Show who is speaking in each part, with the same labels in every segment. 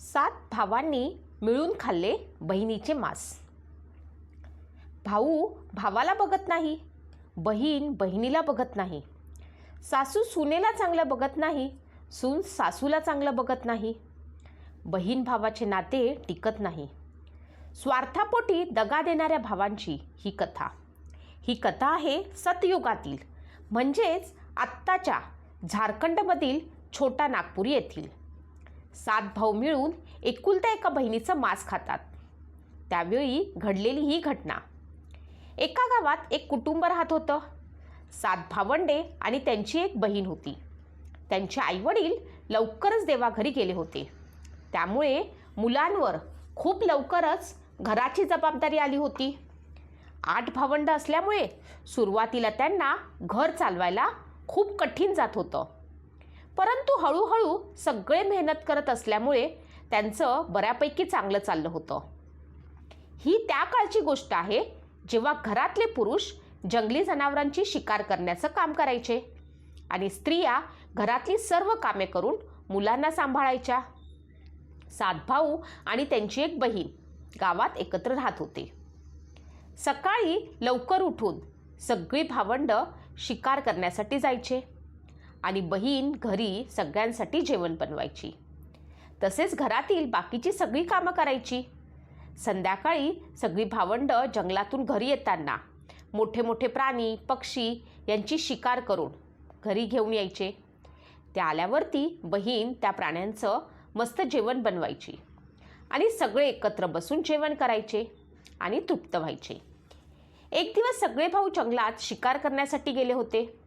Speaker 1: सात भावांनी मिळून खाल्ले बहिणीचे मांस. भाऊ भावाला बघत नाही बहीण बहिणीला बघत नाही. सासू सुनेला चांगलं बघत नाही सून सासूला चांगलं बघत नाही. बहीण भावाचे नाते टिकत नाही. स्वार्थापोटी दगा देणाऱ्या भावांची ही कथा. ही कथा आहे सतयुगातील. म्हणजेच आत्ताच्या झारखंडमधील छोटा नागपूर येथील. सात भाऊ मिळून एकुलत्या एका बहिणीचं मांस खातात. त्यावेळी घडलेली ही घटना. एका गावात एक कुटुंब राहत होतं. सात भावंडे आणि त्यांची एक बहीण होती. त्यांचे आईवडील लवकरच देवाघरी गेले होते. त्यामुळे मुलांवर खूप लवकरच घराची जबाबदारी आली होती. आठ भावंड असल्यामुळे सुरुवातीला त्यांना घर चालवायला खूप कठीण जात होतं. परंतु हळूहळू सगळे मेहनत करत असल्यामुळे त्यांचं बऱ्यापैकी चांगलं चाललं होतं. ही त्या काळची गोष्ट आहे जेव्हा घरातले पुरुष जंगली जनावरांची शिकार करण्याचं काम करायचे आणि स्त्रिया घरातली सर्व कामे करून मुलांना सांभाळायच्या. सात भाऊ आणि त्यांची एक बहीण गावात एकत्र राहत होते. सकाळी लवकर उठून सगळी भावंडं शिकार करण्यासाठी जायचे. आणि बहीण घरी सगळ्यांसाठी जेवण बनवायची. तसेच घरातील बाकीची सगळी कामं करायची. संध्याकाळी सगळी भावंडं जंगलातून घरी येताना मोठे मोठे प्राणी पक्षी यांची शिकार करून घरी घेऊन यायचे. त्या आल्यावरती बहीण त्या प्राण्यांचं मस्त जेवण बनवायची आणि सगळे एकत्र बसून जेवण करायचे आणि तृप्त व्हायचे. एक दिवस सगळे भाऊ जंगलात शिकार करण्यासाठी गेले होते.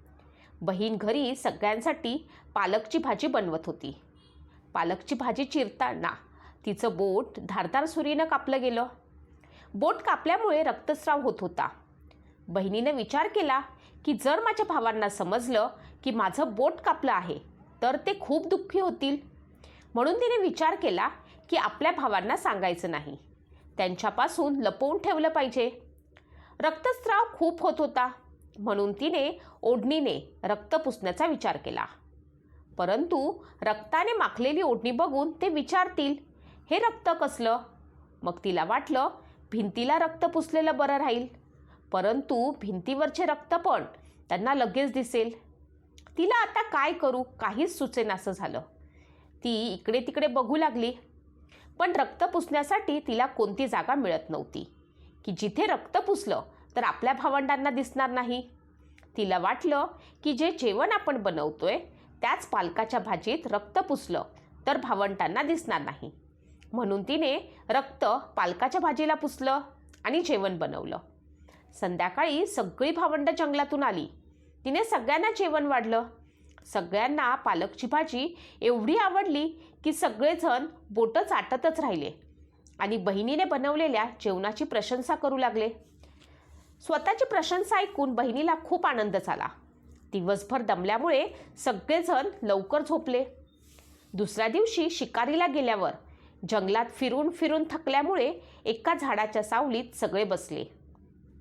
Speaker 1: बहीण घरी सगळ्यांसाठी पालकची भाजी बनवत होती. पालकची भाजी चिरताना तिचं बोट धारदार सुरीनं कापलं गेलं. बोट कापल्यामुळे रक्तस्राव होत होता. बहिणीनं विचार केला की जर माझ्या भावांना समजलं की माझं बोट कापलं आहे तर ते खूप दुःखी होतील. म्हणून तिने विचार केला की आपल्या भावांना सांगायचं नाही. त्यांच्यापासून लपवून ठेवलं पाहिजे. रक्तस्राव खूप होत होता. म्हणून तिने ओढणीने रक्त पुसण्याचा विचार केला. परंतु रक्ताने माखलेली ओढणी बघून ते विचारतील हे रक्त कसलं? मग तिला वाटलं भिंतीला रक्त पुसलेलं बरं राहील. परंतु भिंतीवरचे रक्त पण त्यांना लगेच दिसेल. तिला आता काय करू? काहीच सुचेनासं झालं. ती इकडे तिकडे बघू लागली. पण रक्त पुसण्यासाठी तिला कोणती जागा मिळत नव्हती. की जिथे रक्त पुसलं तर आपल्या भावंडांना दिसणार नाही. तिला वाटलं की जे जेवण आपण बनवतोय त्याच पालकाच्या भाजीत रक्त पुसलं तर भावंडांना दिसणार नाही. म्हणून तिने रक्त पालकाच्या भाजीला पुसलं आणि जेवण बनवलं. संध्याकाळी सगळी भावंड जंगलातून आली. तिने सगळ्यांना जेवण वाढलं. सगळ्यांना पालकची भाजी एवढी आवडली की सगळेजण बोटं चाटतच राहिले आणि बहिणीने बनवलेल्या जेवणाची प्रशंसा करू लागले. स्वतःची प्रशंसा ऐकून बहिणीला खूप आनंद झाला. दिवसभर दमल्यामुळे सगळेजण लवकर झोपले. दुसऱ्या दिवशी शिकारीला गेल्यावर जंगलात फिरून फिरून थकल्यामुळे एका झाडाच्या सावलीत सगळे बसले.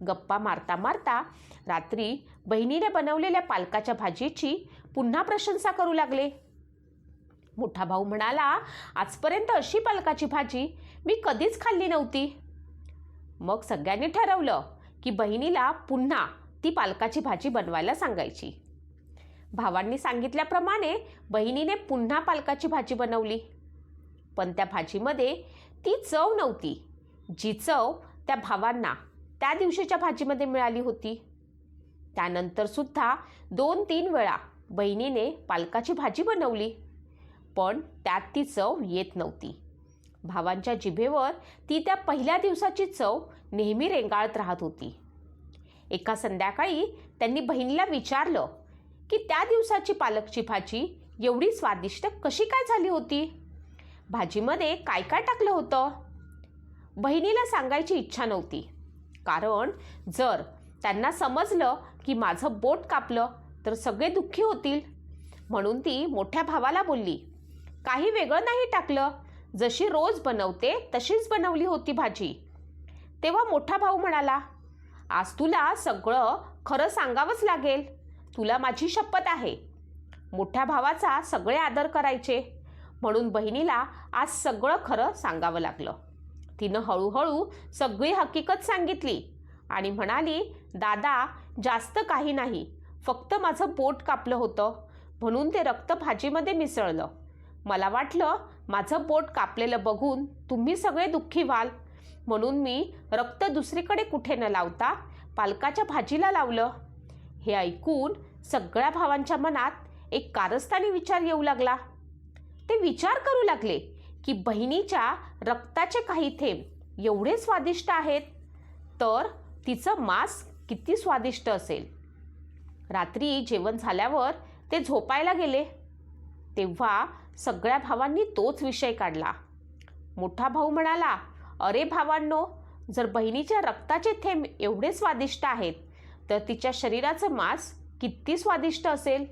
Speaker 1: गप्पा मारता मारता रात्री बहिणीने बनवलेल्या पालकाच्या भाजीची पुन्हा प्रशंसा करू लागले. मोठा भाऊ म्हणाला आजपर्यंत अशी पालकाची भाजी मी कधीच खाल्ली नव्हती. मग सगळ्यांनी ठरवलं की बहिणीला पुन्हा ती पालकाची भाजी बनवायला सांगायची. भावांनी सांगितल्याप्रमाणे बहिणीने पुन्हा पालकाची भाजी बनवली. पण त्या भाजीमध्ये ती चव नव्हती. जी चव त्या भावांना त्या दिवशीच्या भाजीमध्ये मिळाली होती. त्यानंतर सुद्धा दोन तीन वेळा बहिणीने पालकाची भाजी बनवली. पण त्यात ती चव येत नव्हती. भावांच्या जिभेवर ती त्या पहिल्या दिवसाची चव नेहमी रेंगाळत राहत होती. एका संध्याकाळी त्यांनी बहिणीला विचारलं की त्या दिवसाची पालकची भाजी एवढी स्वादिष्ट कशी काय झाली होती? भाजीमध्ये काय काय टाकलं होतं? बहिणीला सांगायची इच्छा नव्हती. कारण जर त्यांना समजलं की माझं बोट कापलं तर सगळे दुःखी होतील. म्हणून ती मोठ्या भावाला बोलली काही वेगळं नाही टाकलं. जशी रोज बनवते तशीच बनवली होती भाजी. तेव्हा मोठा भाऊ म्हणाला आज तुला सगळं खरं सांगावंच लागेल. तुला माझी शपथ आहे. मोठ्या भावाचा सगळे आदर करायचे. म्हणून बहिणीला आज सगळं खरं सांगावं लागलं. तिनं हळूहळू सगळी हकीकत सांगितली आणि म्हणाली दादा जास्त काही नाही. फक्त माझं पोट कापलं होतं. म्हणून ते रक्त भाजीमध्ये मिसळलं. मला वाटलं माझं पोट कापलेलं बघून तुम्ही सगळे दुःखी व्हाल. म्हणून मी रक्त दुसरीकडे कुठे न लावता पालकाच्या भाजीला लावलं. हे ऐकून सगळ्या भावांच्या मनात एक कारस्थानी विचार येऊ लागला. ते विचार करू लागले की बहिणीच्या रक्ताचे काही थेंब एवढे स्वादिष्ट आहेत तर तिचं मांस किती स्वादिष्ट असेल? रात्री जेवण झाल्यावर ते झोपायला गेले. तेव्हा सगळ्या भावांनी तोच विषय काढला. मोठा भाऊ म्हणाला अरे भावांनो जर बहिणीच्या रक्ताचे थेंब एवढे स्वादिष्ट आहेत तर तिच्या शरीराचं मांस किती स्वादिष्ट असेल?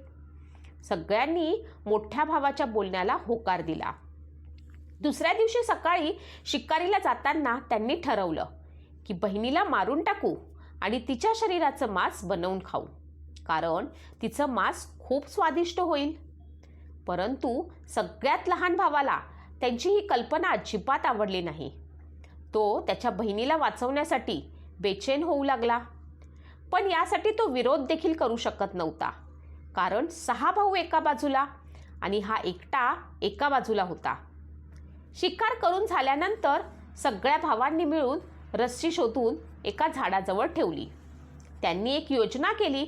Speaker 1: सगळ्यांनी मोठ्या भावाच्या बोलण्याला होकार दिला. दुसऱ्या दिवशी सकाळी शिकारीला जाताना त्यांनी ठरवलं की बहिणीला मारून टाकू आणि तिच्या शरीराचं मांस बनवून खाऊ कारण तिचं मांस खूप स्वादिष्ट होईल. परंतु सगळ्यात लहान भावाला त्यांची ही कल्पना अजिबात आवडली नाही. तो त्याच्या बहिणीला वाचवण्यासाठी बेचैन होऊ लागला. पण यासाठी तो विरोध देखील करू शकत नव्हता. कारण सहा भाऊ एका बाजूला आणि हा एकटा एका बाजूला होता. शिकार करून झाल्यानंतर सगळ्या भावांनी मिळून रस्सी शोधून एका झाडाजवळ ठेवली. त्यांनी एक योजना केली.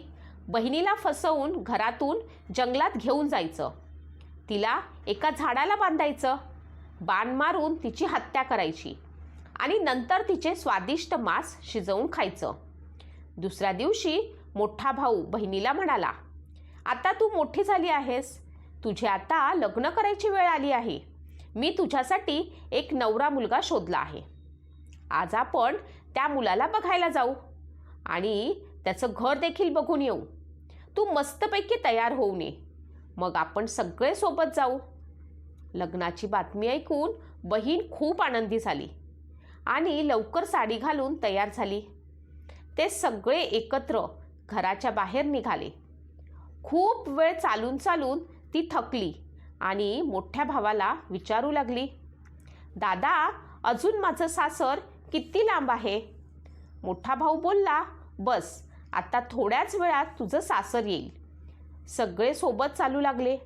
Speaker 1: बहिणीला फसवून घरातून जंगलात घेऊन जायचं. तिला एका झाडाला बांधायचं. बाण मारून तिची हत्या करायची. आणि नंतर तिचे स्वादिष्ट मांस शिजवून खायचं. दुसऱ्या दिवशी मोठा भाऊ बहिणीला म्हणाला आता तू मोठी झाली आहेस. तुझे आता लग्न करायची वेळ आली आहे. मी तुझ्यासाठी एक नवरा मुलगा शोधला आहे. आज आपण त्या मुलाला बघायला जाऊ आणि त्याचं घर देखील बघून येऊ. तू मस्तपैकी तयार होऊ नये मग आपण सगळे सोबत जाऊ. लग्नाची बातमी ऐकून बहीण खूप आनंदी झाली. आणि लवकर साडी घालून तयार झाली. ते सगळे एकत्र घराच्या बाहेर निघाले. खूप वेळ चालून चालून ती थकली आणि मोठ्या भावाला विचारू लागली दादा अजून माझं सासर किती लांब आहे? मोठा भाऊ बोलला बस आता थोड्याच वेळात तुझं सासर येईल. सगळे सोबत चालू लागले.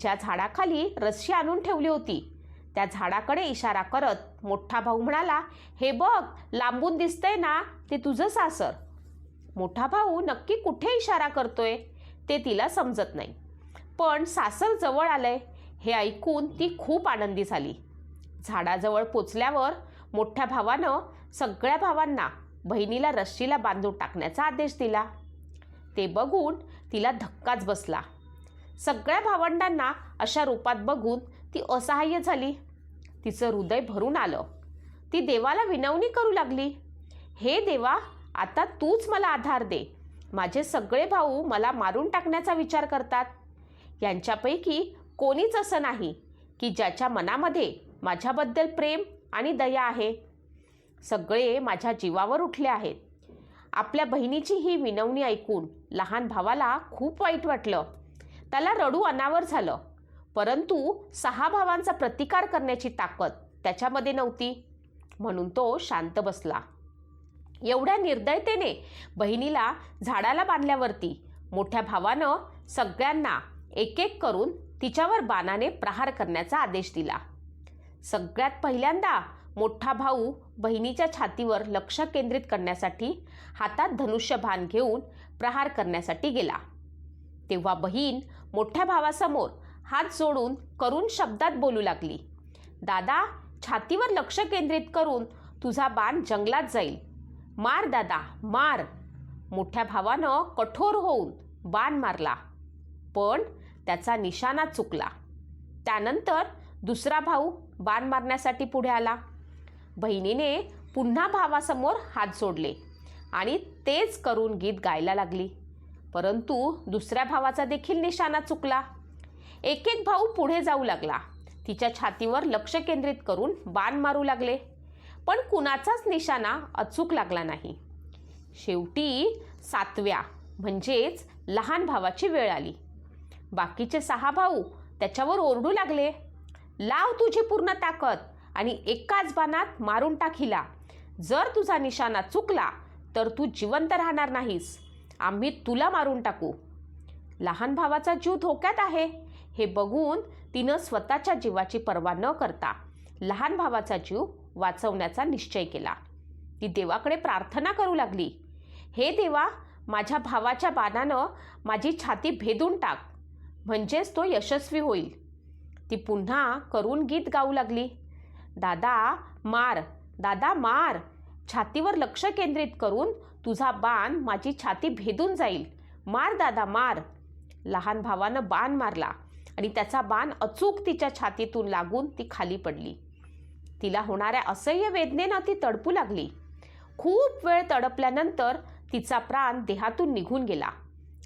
Speaker 1: ज्या झाडाखाली रस्सी आणून ठेवली होती त्या झाडाकडे इशारा करत मोठा भाऊ म्हणाला हे बघ लांबून दिसतंय ना ते तुझं सासर. मोठा भाऊ नक्की कुठे इशारा करतोय ते तिला समजत नाही. पण सासर जवळ आलंय हे ऐकून ती खूप आनंदी झाली. झाडाजवळ पोचल्यावर मोठ्या भावानं सगळ्या भावांना बहिणीला रस्सीला बांधून टाकण्याचा आदेश दिला. ते बघून तिला धक्काच बसला. सगळ्या भावंडांना अशा रूपात बघून ती असहाय्य झाली. तिचं हृदय भरून आलं. ती देवाला विनवणी करू लागली. हे देवा आता तूच मला आधार दे. माझे सगळे भाऊ मला मारून टाकण्याचा विचार करतात. यांच्यापैकी कोणीच असं नाही की ज्याच्या मनामध्ये माझ्याबद्दल प्रेम आणि दया आहे. सगळे माझ्या जीवावर उठले आहेत. आपल्या बहिणीची ही विनवणी ऐकून लहान भावाला खूप वाईट वाटलं. त्याला रडू अनावर झालं. परंतु सहा भावांचा प्रतिकार करण्याची ताकद त्याच्यामध्ये नव्हती. म्हणून तो शांत बसला. एवढ्या निर्दयतेने बहिणीला झाडाला बांधल्यावरती मोठ्या भावानं सगळ्यांना एक एक करून तिच्यावर बाणाने प्रहार करण्याचा आदेश दिला. सगळ्यात पहिल्यांदा मोठा भाऊ बहिणीच्या छातीवर लक्ष केंद्रित करण्यासाठी हातात धनुष्यभान घेऊन प्रहार करण्यासाठी गेला. तेव्हा बहीण मोठ्या भावासमोर हात जोडून करून शब्दात बोलू लागली. दादा छातीवर लक्ष केंद्रित करून तुझा बाण जंगलात जाईल. मार दादा मार. मोठ्या भावानं कठोर होऊन बाण मारला. पण त्याचा निशाणा चुकला. त्यानंतर दुसरा भाऊ बाण मारण्यासाठी पुढे आला. बहिणीने पुन्हा भावासमोर हात जोडले आणि तेच करून गीत गायला लागली. परंतु दुसऱ्या भावाचा देखील निशाणा चुकला. एक एक भाऊ पुढे जाऊ लागला. तिच्या छातीवर लक्ष केंद्रित करून बाण मारू लागले. पण कुणाचाच निशाणा अचूक लागला नाही. शेवटी सातव्या म्हणजेच लहान भावाची वेळ आली. बाकीचे सहा भाऊ त्याच्यावर ओरडू लागले. लाव तुझी पूर्ण ताकद आणि एकाच बाणात मारून टाकीला जर तुझा निशाणा चुकला तर तू जिवंत राहणार नाहीस. आम्ही तुला मारून टाकू. लहान भावाचा जीव धोक्यात आहे. हे बघून तिनं स्वतःच्या जीवाची पर्वा न करता लहान भावाचा जीव वाचवण्याचा निश्चय केला. ती देवाकडे प्रार्थना करू लागली. हे देवा माझ्या भावाच्या बाणानं माझी छाती भेदून टाक. म्हणजेच तो यशस्वी होईल. ती पुन्हा करून गीत गाऊ लागली. दादा मार. दादा मार. छातीवर लक्ष केंद्रित करून तुझा बाण माझी छाती भेदून जाईल. मार दादा मार. लहान भावानं बाण मारला. आणि त्याचा बाण अचूक तिच्या छातीतून लागून ती खाली पडली. तिला होणाऱ्या असह्य वेदनेनं ती तडपू लागली. खूप वेळ तडपल्यानंतर तिचा प्राण देहातून निघून गेला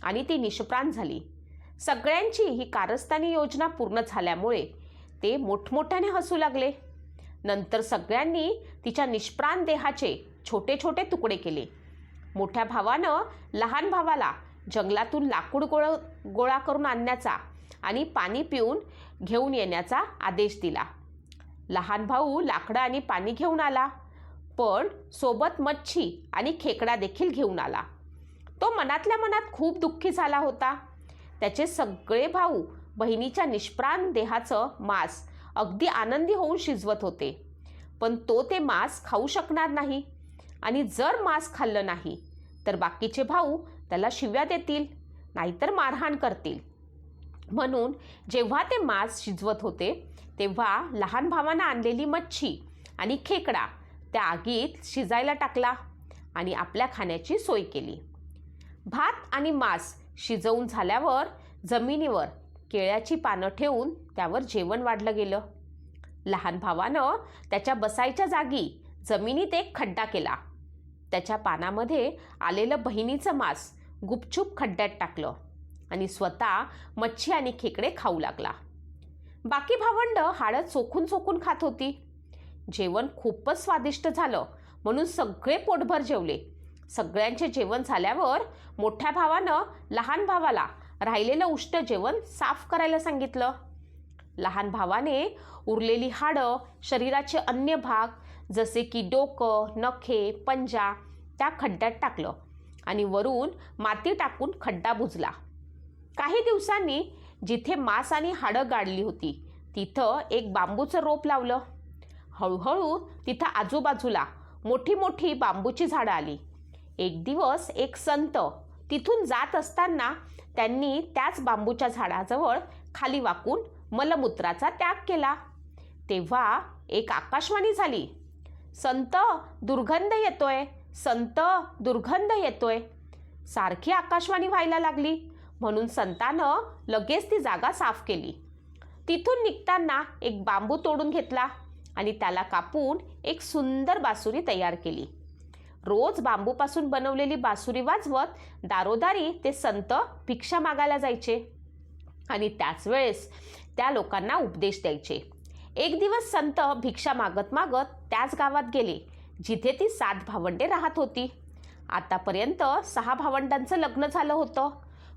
Speaker 1: आणि ती निष्प्राण झाली. सगळ्यांची ही कारस्थानी योजना पूर्ण झाल्यामुळे ते मोठमोठ्याने हसू लागले. नंतर सगळ्यांनी तिच्या निष्प्राण देहाचे छोटे छोटे तुकडे केले. मोठ्या भावानं लहान भावाला जंगलातून लाकूड गोळ गोळा करून आणण्याचा आणि पाणी पिऊन घेऊन येण्याचा आदेश दिला. लहान भाऊ लाकडं आणि पाणी घेऊन आला पण सोबत मच्छी आणि खेकडा देखील घेऊन आला. तो मनातल्या मनात खूप दुःखी झाला होता. त्याचे सगळे भाऊ बहिणीच्या निष्प्राण देहाचं मांस अगदी आनंदी होऊन शिजवत होते. पण तो ते मांस खाऊ शकणार नाही आणि जर मांस खाल्लं नाही तर बाकीचे भाऊ त्याला शिव्या देतील नाहीतर मारहाण करतील. म्हणून जेव्हा ते मांस शिजवत होते तेव्हा लहान भावानं आणलेली मच्छी आणि खेकडा त्या आगीत शिजायला टाकला आणि आपल्या खाण्याची सोय केली. भात आणि मांस शिजवून झाल्यावर जमिनीवर केळ्याची पानं ठेवून त्यावर जेवण वाढलं गेलं. लहान भावानं त्याच्या बसायच्या जागी जमिनीत एक खड्डा केला. त्याच्या पानामध्ये आलेलं बहिणीचं मांस गुपचूप खड्ड्यात टाकलं. आणि स्वतः मच्छी आणि खेकडे खाऊ लागला. बाकी भावंड हाडं चोखून चोखून खात होती. जेवण खूपच स्वादिष्ट झालं म्हणून सगळे पोटभर जेवले. सगळ्यांचे जेवण झाल्यावर मोठ्या भावानं लहान भावाला राहिलेलं उष्ट जेवण साफ करायला सांगितलं. लहान भावाने उरलेली हाडं शरीराचे अन्य भाग जसे की डोकं नखे पंजा त्या खड्ड्यात टाकलं आणि वरून माती टाकून खड्डा बुजला. काही दिवसांनी जिथे मांस आणि हाडं गाडली होती तिथं एक बांबूचं रोप लावलं. हळूहळू तिथं आजूबाजूला मोठी मोठी बांबूची झाडं आली. एक दिवस एक संत तिथून जात असताना त्यांनी त्याच बांबूच्या झाडाजवळ खाली वाकून मलमूत्राचा त्याग केला. तेव्हा एक आकाशवाणी झाली. संत दुर्गंध येतोय संत दुर्गंध येतोय. सारखी आकाशवाणी व्हायला लागली. म्हणून संतानं लगेच ती जागा साफ केली. तिथून निघताना एक बांबू तोडून घेतला आणि त्याला कापून एक सुंदर बासुरी तयार केली. रोज बांबूपासून बनवलेली बासुरी वाजवत दारोदारी ते संत भिक्षा मागायला जायचे आणि त्याच वेळेस त्या लोकांना उपदेश द्यायचे. एक दिवस संत भिक्षा मागत मागत त्याच गावात गेले जिथे ती सात भावंडे राहत होती. आतापर्यंत सहा भावंडांचं लग्न झालं होतं.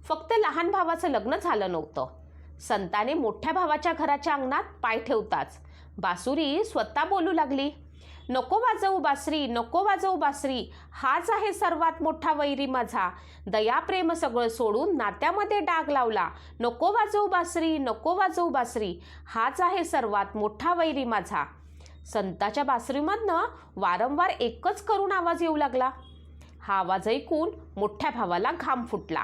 Speaker 1: फक्त लहान भावाचं लग्न झालं नव्हतं. संताने मोठ्या भावाच्या घराच्या अंगणात पाय ठेवताच. बासुरी स्वतः बोलू लागली नको वाजवू बासरी नको वाजवू बासरी हाच आहे सर्वात मोठा वैरी माझा. दया प्रेम सगळं सोडून नात्यामध्ये डाग लावला. नको वाजवू बासरी नको वाजवू बासरी हाच आहे सर्वात मोठा वैरी माझा. संताच्या बासरीमधनं वारंवार एकच करून आवाज येऊ लागला. हा आवाज ऐकून मोठ्या भावाला घाम फुटला.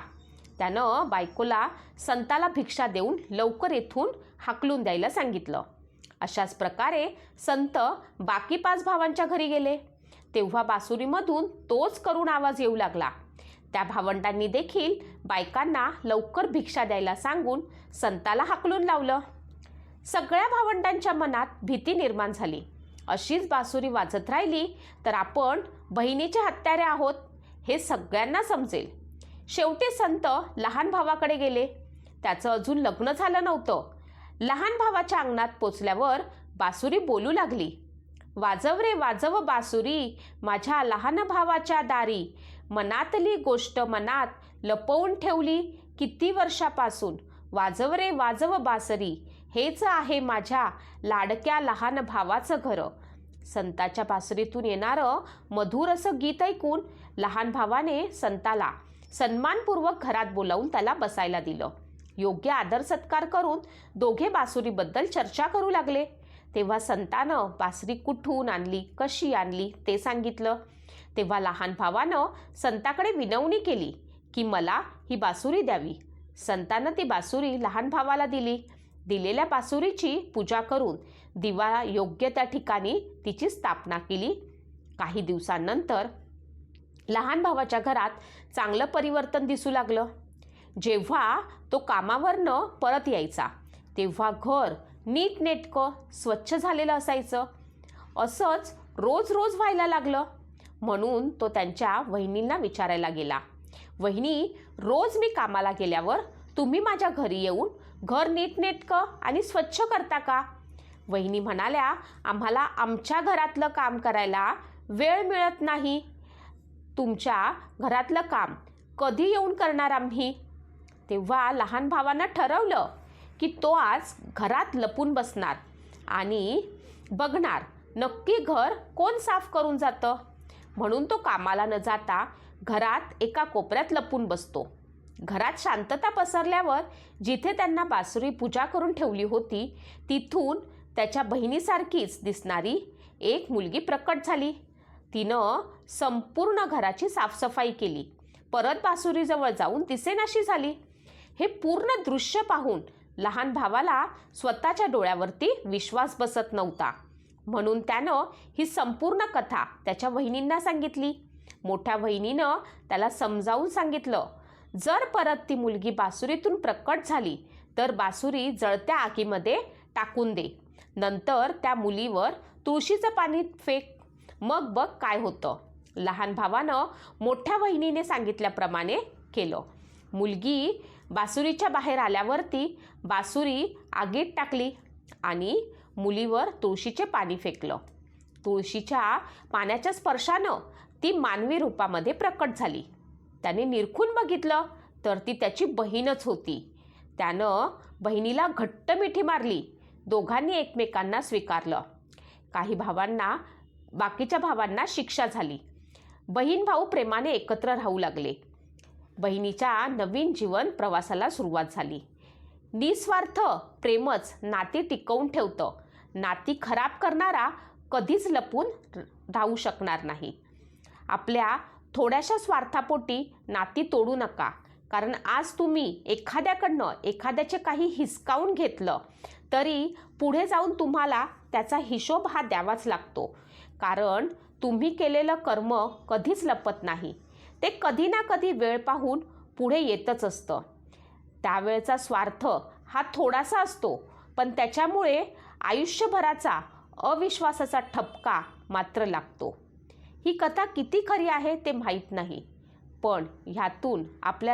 Speaker 1: त्यानं बायकोला संताला भिक्षा देऊन लवकर येथून हाकलून द्यायला सांगितलं. अशाच प्रकारे संत बाकी पाच भावांच्या घरी गेले. तेव्हा बासुरीमधून तोच करून आवाज येऊ लागला. त्या भावंडांनी देखील बायकांना लवकर भिक्षा द्यायला सांगून संताला हाकलून लावलं. सगळ्या भावंडांच्या मनात भीती निर्माण झाली. अशीच बासुरी वाजत राहिली तर आपण बहिणीचे हत्यारे आहोत हे सगळ्यांना समजेल. शेवटी संत लहान भावाकडे गेले. त्याचं अजून लग्न झालं नव्हतं. लहान भावाच्या अंगणात पोचल्यावर बासुरी बोलू लागली. वाजव रे वाजव बासुरी माझ्या लहान भावाच्या दारी. मनातली गोष्ट मनात लपवून ठेवली किती वर्षापासून. वाजव रे वाजव बासरी हेच आहे माझ्या लाडक्या लहान भावाचं घर. संताच्या बासरीतून येणारं मधुर असं गीत ऐकून लहान भावाने संताला सन्मानपूर्वक घरात बोलावून त्याला बसायला दिलं. योग्य आदर सत्कार करून दोघे बासुरीबद्दल चर्चा करू लागले. तेव्हा संतानं बासरी कुठून आणली कशी आणली ते सांगितलं. तेव्हा लहान भावानं संताकडे विनवणी केली की मला ही बासुरी द्यावी. संतानं ती बासुरी लहान भावाला दिली. दिलेल्या बासुरीची पूजा करून दिवा योग्य त्या ठिकाणी तिची स्थापना केली. काही दिवसांनंतर लहान भावाच्या घरात चांगलं परिवर्तन दिसू लागलं. जेव्हा तो कामावरनं परत यायचा तेव्हा घर नीटनेटकं स्वच्छ झालेलं असायचं. असंच रोज रोज व्हायला लागलं. म्हणून तो त्यांच्या वहिनींना विचारायला गेला वहिनी रोज मी कामाला गेल्यावर तुम्ही माझ्या घरी येऊन घर नीटनेटकं आणि स्वच्छ करता का? वहिनी म्हणाल्या आम्हाला आमच्या घरातलं काम करायला वेळ मिळत नाही. तुमच्या घरातलं काम कधी येऊन करणार आम्ही? तेव्हा लहान भावानं ठरवलं की तो आज घरात लपून बसणार आणि बघणार नक्की घर कोण साफ करून जातं. म्हणून तो कामाला न जाता घरात एका कोपऱ्यात लपून बसतो. घरात शांतता पसरल्यावर जिथे त्यांना बासुरी पूजा करून ठेवली होती तिथून त्याच्या बहिणीसारखीच दिसणारी एक मुलगी प्रकट झाली. तिनं संपूर्ण घराची साफसफाई केली. परत बासुरीजवळ जाऊन दिसेनाशी झाली. हे पूर्ण दृश्य पाहून लहान भावाला स्वतःच्या डोळ्यावरती विश्वास बसत नव्हता. म्हणून त्यानं ही संपूर्ण कथा त्याच्या वहिनींना सांगितली. मोठ्या वहिनीनं त्याला समजावून सांगितलं जर परत ती मुलगी बासुरीतून प्रकट झाली तर बासुरी जळत्या आगीमध्ये टाकून दे. नंतर त्या मुलीवर तुळशीचं पाणी फेक मग बघ काय होतं. लहान भावानं मोठ्या वहिनीने सांगितल्याप्रमाणे केलं. मुलगी बासुरीच्या बाहेर आल्यावरती बासुरी आगीत टाकली आणि मुलीवर तुळशीचे पाणी फेकलं. तुळशीच्या पाण्याच्या स्पर्शानं ती मानवी रूपामध्ये प्रकट झाली. त्याने निरखून बघितलं तर ती त्याची बहीणच होती. त्यानं बहिणीला घट्ट मिठी मारली. दोघांनी एकमेकांना स्वीकारलं. काही भावांना बाकीच्या भावांना शिक्षा झाली. बहीण भाऊ प्रेमाने एकत्र राहू लागले. बहिणीच्या नवीन जीवन प्रवासाला सुरुवात झाली. निस्वार्थ प्रेमच नाती टिकवून ठेवतं. नाती खराब करणारा कधीच लपून राहू शकणार नाही. आपल्या थोड्याशा स्वार्थापोटी नाती तोडू नका. कारण आज तुम्ही एखाद्याकडनं एखाद्याचे काही हिसकावून घेतलं तरी पुढे जाऊन तुम्हाला त्याचा हिशोब हा द्यावाच लागतो. कारण तुम्ही केलेलं कर्म कधीच लपत नाही. ते कधी ना कधी वेळ पाहून पुढे येतच असतं. त्यावेळचा स्वार्थ हा थोडासा असतो पण त्याच्यामुळे आयुष्यभराचा अविश्वासाचा ठपका मात्र लागतो. ही कथा किती खरी आहे ते माहीत नाही पण ह्यातून आपल्या